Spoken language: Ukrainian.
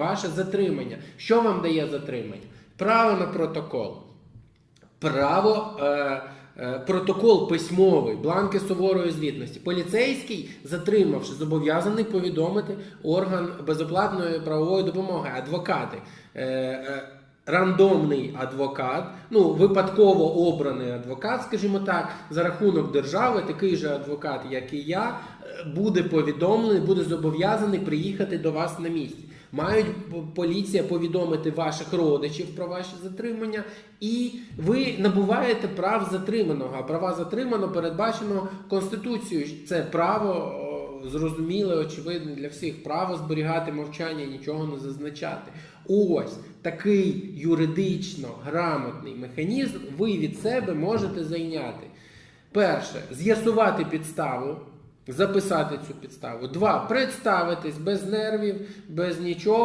ваше затримання. Що вам дає затримання? Право на протокол. Право. Е, е, Протокол письмовий, бланки суворої звітності. Поліцейський, затримавши, зобов'язаний повідомити орган безоплатної правової допомоги, адвокати. Рандомний адвокат, ну випадково обраний адвокат, скажімо так, за рахунок держави, такий же адвокат, як і я, е, буде повідомлений, буде зобов'язаний приїхати до вас на місці. Мають поліція повідомити ваших родичів про ваші затримання, і ви набуваєте прав затриманого. А права затриманого передбачено Конституцією. Це право зрозуміле, очевидне для всіх. Право зберігати мовчання, нічого не зазначати. Ось такий юридично грамотний механізм ви від себе можете зайняти. Перше, з'ясувати підставу, записати цю підставу. Два, представитись без нервів, без нічого.